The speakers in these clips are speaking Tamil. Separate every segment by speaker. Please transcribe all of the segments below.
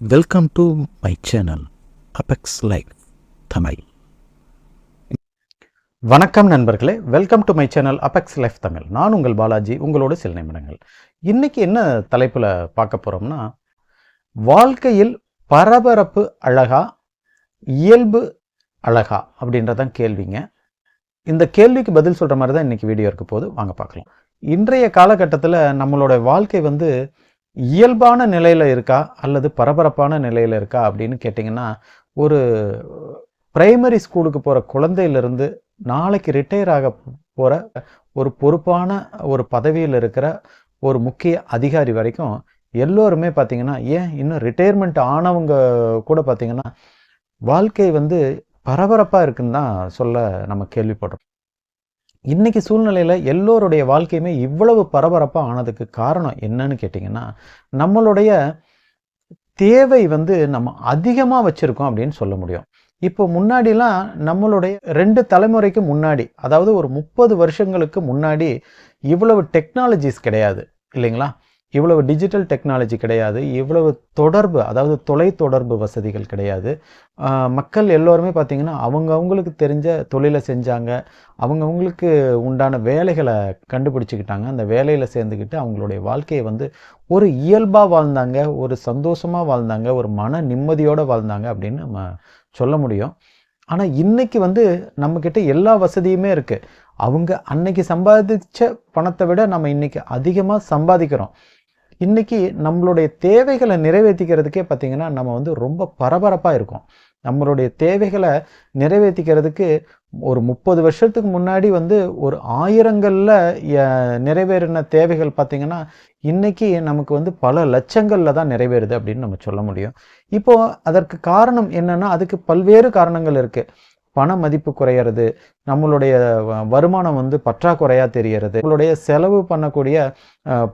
Speaker 1: Welcome to my channel Apex Life Tamil
Speaker 2: வணக்கம் நண்பர்களே welcome to my channel Apex Life Tamil நான் உங்கள் பாலாஜி உங்களோட சில நிமிடங்கள். இன்னைக்கு என்ன தலைப்பில் பார்க்க போகிறோம்னா வாழ்க்கையில் பரபரப்பு அழகா இயல்பு அழகா அப்படின்றதான் கேள்விங்க. இந்த கேள்விக்கு பதில் சொல்கிற மாதிரி தான் இன்றைக்கி வீடியோ இருக்க போது வாங்க பார்க்கலாம். இன்றைய காலகட்டத்தில் நம்மளோட வாழ்க்கை வந்து இயல்பான நிலையில் இருக்கா அல்லது பரபரப்பான நிலையில் இருக்கா அப்படின்னு கேட்டிங்கன்னா ஒரு பிரைமரி ஸ்கூலுக்கு போகிற குழந்தையிலிருந்து நாளைக்கு ரிட்டையர் ஆக போகிற ஒரு பொறுப்பான ஒரு பதவியில் இருக்கிற ஒரு முக்கிய அதிகாரி வரைக்கும் எல்லோருமே பார்த்தீங்கன்னா ஏன் இன்னும் ரிட்டையர்மெண்ட் ஆனவங்க கூட பார்த்தீங்கன்னா வாழ்க்கை வந்து பரபரப்பாக இருக்குன்னு தான் சொல்ல நம்ம கேள்விப்படுறோம் இன்றைக்கி சூழ்நிலையில் எல்லோருடைய வாழ்க்கையுமே இவ்வளவு பரபரப்பாக ஆனதுக்கு காரணம் என்னன்னு கேட்டிங்கன்னா நம்மளுடைய தேவை வந்து நம்ம அதிகமாக வச்சுருக்கோம் அப்படின்னு சொல்ல முடியும். இப்போ முன்னாடிலாம் நம்மளுடைய ரெண்டு தலைமுறைக்கு முன்னாடி அதாவது ஒரு முப்பது வருஷங்களுக்கு முன்னாடி இவ்வளவு டெக்னாலஜிஸ் கிடையாது இல்லைங்களா? இவ்வளவு டிஜிட்டல் டெக்னாலஜி கிடையாது இவ்வளவு தொடர்பு அதாவது தொலை தொடர்பு வசதிகள் கிடையாது. மக்கள் எல்லோருமே பார்த்திங்கன்னா அவங்கவுங்களுக்கு தெரிஞ்ச தொழிலை செஞ்சாங்க அவங்கவுங்களுக்கு உண்டான வேலைகளை கண்டுபிடிச்சிக்கிட்டாங்க. அந்த வேலையில் சேர்ந்துக்கிட்டு அவங்களுடைய வாழ்க்கையை வந்து ஒரு இயல்பாக வாழ்ந்தாங்க ஒரு சந்தோஷமாக வாழ்ந்தாங்க ஒரு மன நிம்மதியோடு வாழ்ந்தாங்க அப்படின்னு நம்ம சொல்ல முடியும். ஆனால் இன்றைக்கி வந்து நம்மக்கிட்ட எல்லா வசதியுமே இருக்குது அவங்க அன்னைக்கு சம்பாதிச்ச பணத்தை விட நம்ம இன்றைக்கி அதிகமாக சம்பாதிக்கிறோம். இன்றைக்கி நம்மளுடைய தேவைகளை நிறைவேற்றிக்கிறதுக்கே பார்த்தீங்கன்னா நம்ம வந்து ரொம்ப பரபரப்பாக இருக்கோம். நம்மளுடைய தேவைகளை நிறைவேற்றிக்கிறதுக்கு ஒரு முப்பது வருஷத்துக்கு முன்னாடி வந்து ஒரு ஆயிரங்களில் நிறைவேறின தேவைகள் பார்த்திங்கன்னா இன்றைக்கி நமக்கு வந்து பல லட்சங்களில் தான் நிறைவேறுது அப்படின்னு நம்ம சொல்ல முடியும். இப்போது அதற்கு காரணம் என்னென்னா அதுக்கு பல்வேறு காரணங்கள் இருக்குது பண மதிப்பு குறையிறது நம்மளுடைய வருமானம் வந்து பற்றாக்குறையாக தெரியறது நம்மளுடைய செலவு பண்ணக்கூடிய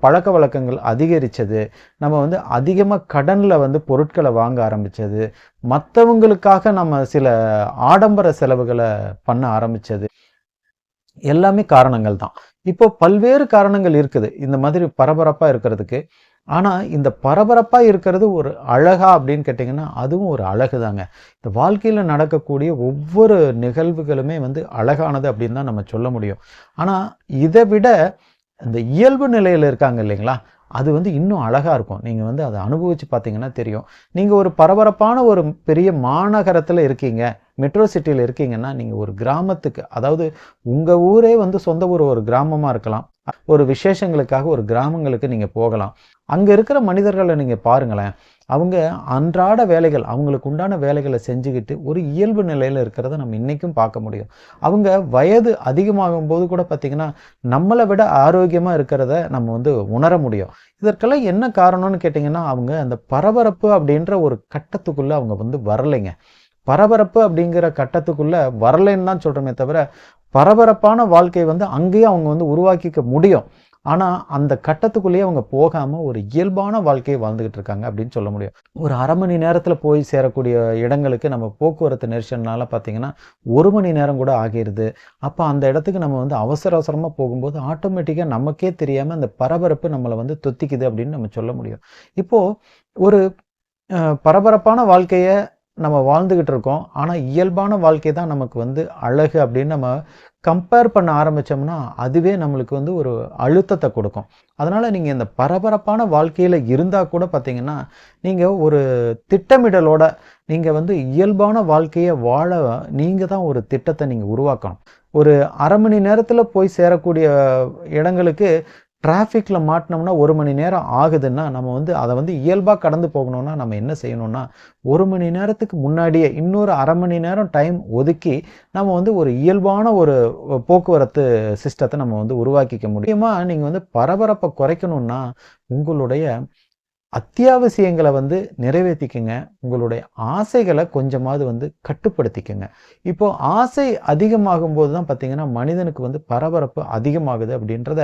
Speaker 2: பழக்க வழக்கங்கள் அதிகரித்தது நம்ம வந்து அதிகமாக கடனில் வந்து பொருட்களை வாங்க ஆரம்பித்தது மற்றவங்களுக்காக நம்ம சில ஆடம்பர செலவுகளை பண்ண ஆரம்பித்தது எல்லாமே காரணங்கள் தான் இப்போ பல்வேறு காரணங்கள் இருக்குது. இந்த மாதிரி பரபரப்பாக இருக்கிறதுக்கு ஆனால் இந்த பரபரப்பாக இருக்கிறது ஒரு அழகா அப்படின்னு கேட்டிங்கன்னா அதுவும் ஒரு அழகு தாங்க இந்த வாழ்க்கையில் நடக்கக்கூடிய ஒவ்வொரு நிகழ்வுகளுமே வந்து அழகானது அப்படின்னு தான் நம்ம சொல்ல முடியும். ஆனால் இதை விட இந்த இயல்பு நிலையில் இருக்காங்க இல்லைங்களா அது வந்து இன்னும் அழகாக இருக்கும். நீங்கள் வந்து அதை அனுபவித்து பார்த்தீங்கன்னா தெரியும். நீங்கள் ஒரு பரபரப்பான ஒரு பெரிய மாநகரத்தில் இருக்கீங்க மெட்ரோ சிட்டியில் இருக்கீங்கன்னா நீங்கள் ஒரு கிராமத்துக்கு அதாவது உங்கள் ஊரே வந்து சொந்த ஊர் ஒரு கிராமமாக இருக்கலாம். ஒரு விசேஷங்களுக்காக ஒரு கிராமங்களுக்கு நீங்கள் போகலாம். அங்கே இருக்கிற மனிதர்களை நீங்கள் பாருங்களேன். அவங்க அன்றாட வேலைகள் அவங்களுக்கு உண்டான வேலைகளை செஞ்சுக்கிட்டு ஒரு இயல்பு நிலையில் இருக்கிறத நம்ம இன்றைக்கும் பார்க்க முடியும். அவங்க வயது அதிகமாகும் போது கூட பார்த்திங்கன்னா நம்மளை விட ஆரோக்கியமாக இருக்கிறத நம்ம வந்து உணர முடியும். இதற்கெல்லாம் என்ன காரணம்னு கேட்டிங்கன்னா அவங்க அந்த பரபரப்பு அப்படின்ற ஒரு கட்டத்துக்குள்ளே அவங்க வந்து வரலைங்க. பரபரப்பு அப்படிங்கிற கட்டத்துக்குள்ள வரலைன்னு தான் சொல்கிறோமே தவிர பரபரப்பான வாழ்க்கை வந்து அங்கேயே அவங்க வந்து உருவாக்கிக்க முடியும். ஆனால் அந்த கட்டத்துக்குள்ளேயே அவங்க போகாமல் ஒரு இயல்பான வாழ்க்கையை வாழ்ந்துகிட்டு இருக்காங்க அப்படின்னு சொல்ல முடியும். ஒரு அரை மணி நேரத்தில் போய் சேரக்கூடிய இடங்களுக்கு நம்ம போக்குவரத்து நெரிசல்னால பார்த்தீங்கன்னா ஒரு மணி நேரம் கூட ஆகிடுது அப்போ அந்த இடத்துக்கு நம்ம வந்து அவசர அவசரமாக போகும்போது ஆட்டோமேட்டிக்காக நமக்கே தெரியாமல் அந்த பரபரப்பு நம்மளை வந்து தொத்திக்குது அப்படின்னு நம்ம சொல்ல முடியும். இப்போது ஒரு பரபரப்பான வாழ்க்கையை நம்ம வாழ்ந்துக்கிட்டு இருக்கோம். ஆனால் இயல்பான வாழ்க்கை தான் நமக்கு வந்து அழகு அப்படின்னு நம்ம கம்பேர் பண்ண ஆரம்பித்தோம்னா அதுவே நம்மளுக்கு வந்து ஒரு அழுத்தத்தை கொடுக்கும். அதனால் நீங்கள் இந்த பரபரப்பான வாழ்க்கையில் இருந்தால் கூட பார்த்தீங்கன்னா நீங்கள் ஒரு திட்டமிடலோட நீங்கள் வந்து இயல்பான வாழ்க்கையை வாழ நீங்கள் தான் ஒரு திட்டத்தை நீங்கள் உருவாக்கணும். ஒரு அரை மணி நேரத்தில் போய் சேரக்கூடிய இடங்களுக்கு டிராஃபிக்கில் மாட்டினோம்னா ஒரு மணி நேரம் ஆகுதுன்னா நம்ம வந்து அதை வந்து இயல்பாக கடந்து போகணும்னா நம்ம என்ன செய்யணும்னா ஒரு மணி நேரத்துக்கு முன்னாடியே இன்னொரு அரை மணி நேரம் டைம் ஒதுக்கி நம்ம வந்து ஒரு இயல்பான ஒரு போக்குவரத்து சிஸ்டத்தை நம்ம வந்து உருவாக்கிக்க முடியுமா? நீங்கள் வந்து பரபரப்பை குறைக்கணும்னா உங்களுடைய அத்தியாவசியங்களை வந்து நிறைவேற்றிக்கங்க உங்களுடைய ஆசைகளை கொஞ்சமாவது வந்து கட்டுப்படுத்திக்கங்க. இப்போ ஆசை அதிகமாகும் போது தான் பார்த்தீங்கன்னா மனிதனுக்கு வந்து பரபரப்பு அதிகமாகுது அப்படின்றத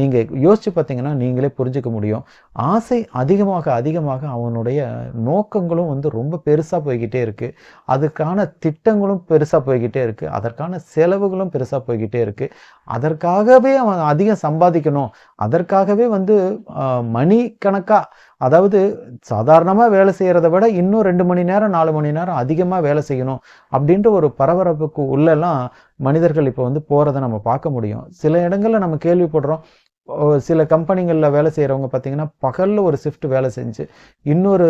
Speaker 2: நீங்கள் யோசிச்சு பார்த்தீங்கன்னா நீங்களே புரிஞ்சுக்க முடியும். ஆசை அதிகமாக அதிகமாக அவனுடைய நோக்கங்களும் வந்து ரொம்ப பெருசாக போய்கிட்டே இருக்குது அதுக்கான திட்டங்களும் பெருசாக போய்கிட்டே இருக்குது அதற்கான செலவுகளும் பெருசாக போய்கிட்டே இருக்குது அதற்காகவே அவன் அதிகம் சம்பாதிக்கணும். அதற்காகவே வந்து மணி கணக்காக அதாவது சாதாரணமாக வேலை செய்கிறத விட இன்னும் ரெண்டு மணி நேரம் நாலு மணி நேரம் அதிகமாக வேலை செய்யணும் அப்படின்ற ஒரு பரபரப்புக்கு உள்ளெல்லாம் மனிதர்கள் இப்போ வந்து போகிறத நம்ம பார்க்க முடியும். சில இடங்களில் நம்ம கேள்விப்படுறோம் சில கம்பெனிகளில் வேலை செய்கிறவங்க பார்த்தீங்கன்னா பகலில் ஒரு ஷிஃப்ட் வேலை செஞ்சு இன்னொரு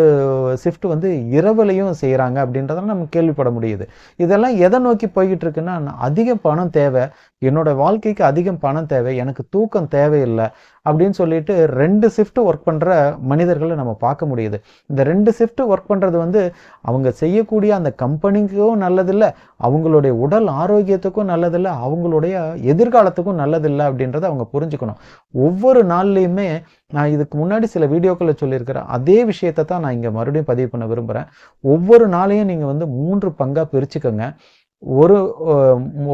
Speaker 2: ஷிஃப்ட் வந்து இரவுலையும் செய்கிறாங்க அப்படின்றதெல்லாம் நம்ம கேள்விப்பட முடியுது. இதெல்லாம் எதை நோக்கி போய்கிட்டு இருக்குன்னா நான் அதிக பணம் தேவை என்னோட வாழ்க்கைக்கு அதிகம் பணம் தேவை எனக்கு தூக்கம் தேவையில்லை அப்படின்னு சொல்லிட்டு ரெண்டு ஷிஃப்ட் ஒர்க் பண்ணுற மனிதர்களை நம்ம பார்க்க முடியுது. இந்த ரெண்டு ஷிஃப்ட் ஒர்க் பண்ணுறது வந்து அவங்க செய்யக்கூடிய அந்த கம்பெனிக்கும் நல்லதில்லை அவங்களுடைய உடல் ஆரோக்கியத்துக்கும் நல்லதில்லை அவங்களுடைய எதிர்காலத்துக்கும் நல்லதில்லை அப்படின்றத அவங்க புரிஞ்சுக்கணும். ஒவ்வொரு நாள்லையுமே நான் இதுக்கு முன்னாடி சில வீடியோக்களில் சொல்லியிருக்கிறேன் அதே விஷயத்தை தான் நான் இங்கே மறுபடியும் பதிவு பண்ண விரும்புகிறேன் ஒவ்வொரு நாளையும் நீங்கள் வந்து மூன்று பங்காக பிரிச்சுக்கோங்க. ஒரு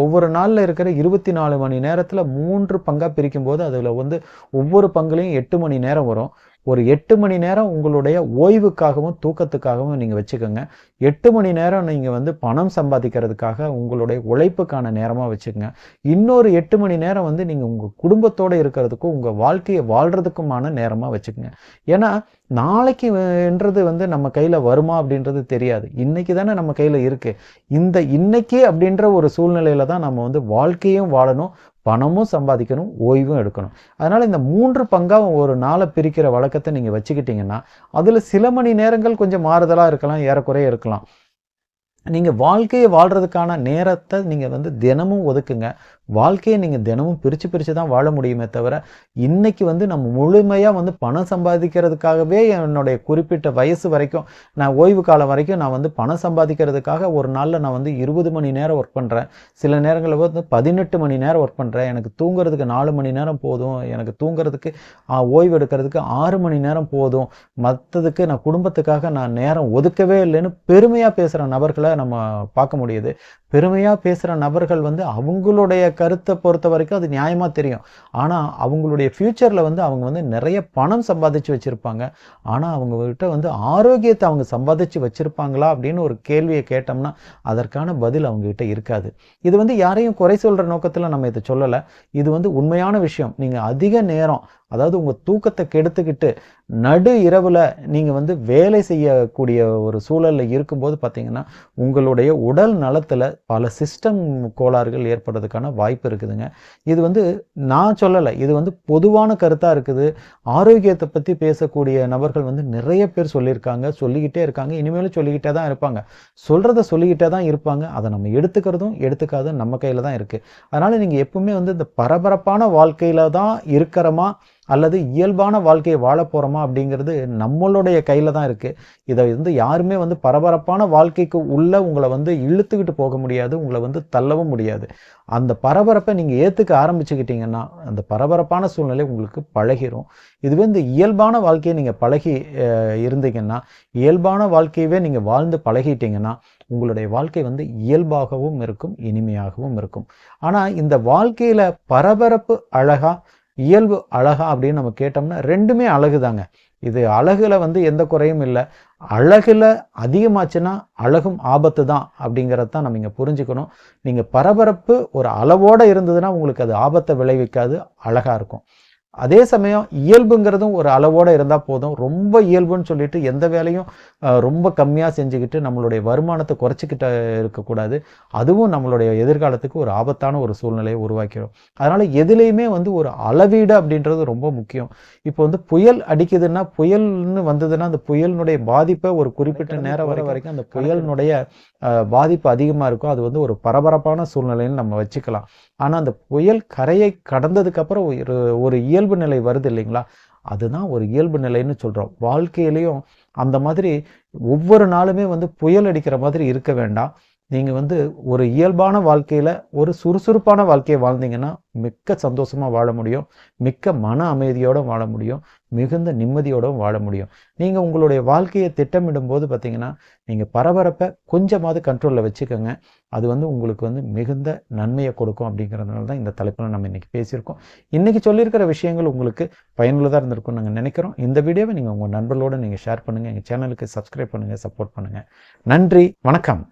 Speaker 2: ஒவ்வொரு நாளில் இருக்கிற இருபத்தி நாலு மணி நேரத்தில் மூன்று பங்காக பிரிக்கும்போது அதில் வந்து ஒவ்வொரு பங்குலையும் எட்டு மணி நேரம் வரும். ஒரு எட்டு மணி நேரம் உங்களுடைய ஓய்வுக்காகவும் தூக்கத்துக்காகவும் நீங்கள் வச்சுக்கோங்க. எட்டு மணி நேரம் நீங்கள் வந்து பணம் சம்பாதிக்கிறதுக்காக உங்களுடைய உழைப்புக்கான நேரமாக வச்சுக்கோங்க. இன்னொரு எட்டு மணி நேரம் வந்து நீங்கள் உங்கள் குடும்பத்தோடு இருக்கிறதுக்கும் உங்கள் வாழ்க்கையை வாழ்கிறதுக்குமான நேரமாக வச்சுக்கோங்க. ஏன்னா நாளைக்கு என்றது வந்து நம்ம கையில் வருமா அப்படின்றது தெரியாது. இன்னைக்கு தானே நம்ம கையில் இருக்குது இந்த இன்னைக்கு அப்படின்ற ஒரு சூழ்நிலையில தான் நம்ம வந்து வாழ்க்கையும் வாழணும். பணமும் சம்பாதிக்கணும் ஓய்வும் எடுக்கணும். அதனால் இந்த மூன்று பங்காக ஒரு நாளை பிரிக்கிற வழக்கத்தை நீங்கள் வச்சுக்கிட்டீங்கன்னா அதில் சில மணி நேரங்கள் கொஞ்சம் மாறுதலாக இருக்கலாம் ஏறக்குறைய இருக்கலாம். நீங்கள் வாழ்க்கையை வாழ்கிறதுக்கான நேரத்தை நீங்கள் வந்து தினமும் ஒதுக்குங்க. வாழ்க்கையை நீங்கள் தினமும் பிரித்து பிரித்து தான் வாழ முடியுமே தவிர இன்றைக்கி வந்து நம்ம முழுமையாக வந்து பணம் சம்பாதிக்கிறதுக்காகவே என்னுடைய குறிப்பிட்ட வயசு வரைக்கும் நான் ஓய்வு காலம் வரைக்கும் நான் வந்து பணம் சம்பாதிக்கிறதுக்காக ஒரு நாளில் நான் வந்து இருபது மணி நேரம் ஒர்க் பண்ணுறேன் சில நேரங்களில் வந்து பதினெட்டு மணி நேரம் ஒர்க் பண்ணுறேன் எனக்கு தூங்குறதுக்கு நாலு மணி நேரம் போதும். எனக்கு தூங்குறதுக்கு ஓய்வு எடுக்கிறதுக்கு ஆறு மணி நேரம் போதும். மற்றதுக்கு நான் குடும்பத்துக்காக நான் நேரம் ஒதுக்கவே இல்லைன்னு பெருமையாக பேசுகிற நபர்களை நம்ம பார்க்க முடியுது. பெருமையாக பேசுகிற நபர்கள் வந்து அவங்களுடைய கருத்தை பொறுத்த வரைக்கும் அது நியாயமாக தெரியும். ஆனால் அவங்களுடைய ஃப்யூச்சரில் வந்து அவங்க வந்து நிறைய பணம் சம்பாதிச்சு வச்சுருப்பாங்க. ஆனால் அவங்ககிட்ட வந்து ஆரோக்கியத்தை அவங்க சம்பாதிச்சு வச்சுருப்பாங்களா அப்படின்னு ஒரு கேள்வியை கேட்டோம்னா அதற்கான பதில் அவங்ககிட்ட இருக்காது. இது வந்து யாரையும் குறை சொல்கிற நோக்கத்தில் நம்ம இதை சொல்லலை. இது வந்து உண்மையான விஷயம். நீங்கள் அதிக நேரம் அதாவது உங்கள் தூக்கத்தை கெடுத்துக்கிட்டு நடு இரவில் நீங்கள் வந்து வேலை செய்யக்கூடிய ஒரு சூழலில் இருக்கும்போது பார்த்தீங்கன்னா உங்களுடைய உடல் நலத்தில் பல சிஸ்டம் கோளாறுகள் ஏற்படுறதுக்கான வாய்ப்பு இருக்குதுங்க. இது வந்து நான் சொல்லலை இது வந்து பொதுவான கருத்தாக இருக்குது. ஆரோக்கியத்தை பற்றி பேசக்கூடிய நபர்கள் வந்து நிறைய பேர் சொல்லியிருக்காங்க சொல்லிக்கிட்டே இருக்காங்க இனிமேலும் சொல்லிக்கிட்டே தான் இருப்பாங்க. சொல்கிறத சொல்லிக்கிட்டே தான் இருப்பாங்க. அதை நம்ம எடுத்துக்கிறதும் எடுத்துக்காதும் நம்ம கையில் தான் இருக்குது அதனால் நீங்கள் எப்பவுமே வந்து இந்த பரபரப்பான வாழ்க்கையில் தான் இருக்கிறோமா அல்லது இயல்பான வாழ்க்கையை வாழ போகிறோமா அப்படிங்கிறது நம்மளுடைய கையில் தான் இருக்குது இதை வந்து யாருமே வந்து பரபரப்பான வாழ்க்கைக்கு உள்ள உங்களை வந்து இழுத்துக்கிட்டு போக முடியாது உங்களை வந்து தள்ளவும் முடியாது. அந்த பரபரப்பை நீங்கள் ஏற்றுக்க ஆரம்பிச்சுக்கிட்டீங்கன்னா அந்த பரபரப்பான சூழ்நிலை உங்களுக்கு பழகிரும். இதுவே இந்த இயல்பான வாழ்க்கையை நீங்கள் பழகி இருந்தீங்கன்னா இயல்பான வாழ்க்கையவே நீங்கள் வாழ்ந்து பழகிட்டீங்கன்னா உங்களுடைய வாழ்க்கை வந்து இயல்பாகவும் இருக்கும் இனிமையாகவும் இருக்கும். ஆனால் இந்த வாழ்க்கையில் பரபரப்பு அழகாக இயல்பு அழகா அப்படின்னு நம்ம கேட்டோம்னா ரெண்டுமே அழகு தாங்க இது அழகுல வந்து எந்த குறையும் இல்லை. அழகுல அதிகமாச்சுன்னா அழகும் ஆபத்து தான் அப்படிங்கிறதான் நம்ம இங்கே புரிஞ்சுக்கணும். நீங்கள் பரபரப்பு ஒரு அளவோடு இருந்ததுன்னா உங்களுக்கு அது ஆபத்தை விளைவிக்காது அழகாக இருக்கும். அதே சமயம் இயல்புங்கிறதும் ஒரு அளவோடு இருந்தால் போதும். ரொம்ப இயல்புன்னு சொல்லிட்டு எந்த வேலையும் ரொம்ப கம்மியாக செஞ்சுக்கிட்டு நம்மளுடைய வருமானத்தை குறைச்சிக்கிட்டு இருக்கக்கூடாது. அதுவும் நம்மளுடைய எதிர்காலத்துக்கு ஒரு ஆபத்தான ஒரு சூழ்நிலையை உருவாக்கிடும். அதனால் எதுலேயுமே வந்து ஒரு அளவீடு அப்படின்றது ரொம்ப முக்கியம். இப்போ வந்து புயல் அடிக்குதுன்னா புயல்னு வந்ததுன்னா அந்த புயலினுடைய பாதிப்பை ஒரு குறிப்பிட்ட நேரம் வரை வரைக்கும் அந்த புயலினுடைய பாதிப்பு அதிகமாக இருக்கும். அது வந்து ஒரு பரபரப்பான சூழ்நிலைன்னு நம்ம வச்சுக்கலாம். ஆனால் அந்த புயல் கரையை கடந்ததுக்கப்புறம் ஒரு ஒரு இயல்பு நிலை வருது இல்லைங்களா? அதுதான் ஒரு இயல்பு நிலைன்னு சொல்கிறோம் வாழ்க்கையிலையும் அந்த மாதிரி ஒவ்வொரு நாளுமே வந்து புயல் அடிக்கிற மாதிரி இருக்க வேண்டாம். நீங்கள் வந்து ஒரு இயல்பான வாழ்க்கையில் ஒரு சுறுசுறுப்பான வாழ்க்கையை வாழ்ந்தீங்கன்னா மிக்க சந்தோஷமாக வாழ முடியும். மிக்க மன அமைதியோடு வாழ முடியும். மிகுந்த நிம்மதியோடும் வாழ முடியும். நீங்கள் உங்களுடைய வாழ்க்கையை திட்டமிடும் போது பார்த்தீங்கன்னா நீங்கள் பரபரப்பை கொஞ்சமாவது கண்ட்ரோலில் வச்சுக்கோங்க. அது வந்து உங்களுக்கு வந்து மிகுந்த நன்மையை கொடுக்கும் அப்படிங்கிறதுனால தான் இந்த தலைப்பில் நம்ம இன்றைக்கி பேசியிருக்கோம். இன்றைக்கி சொல்லியிருக்கிற விஷயங்கள் உங்களுக்கு பயனுள்ளதாக இருந்திருக்கும்னு நாங்கள் நினைக்கிறோம். இந்த வீடியோவை நீங்கள் உங்கள் நண்பர்களோடு நீங்கள் ஷேர் பண்ணுங்கள் எங்கள் சேனலுக்கு சப்ஸ்கிரைப் பண்ணுங்கள் சப்போர்ட் பண்ணுங்கள் நன்றி வணக்கம்.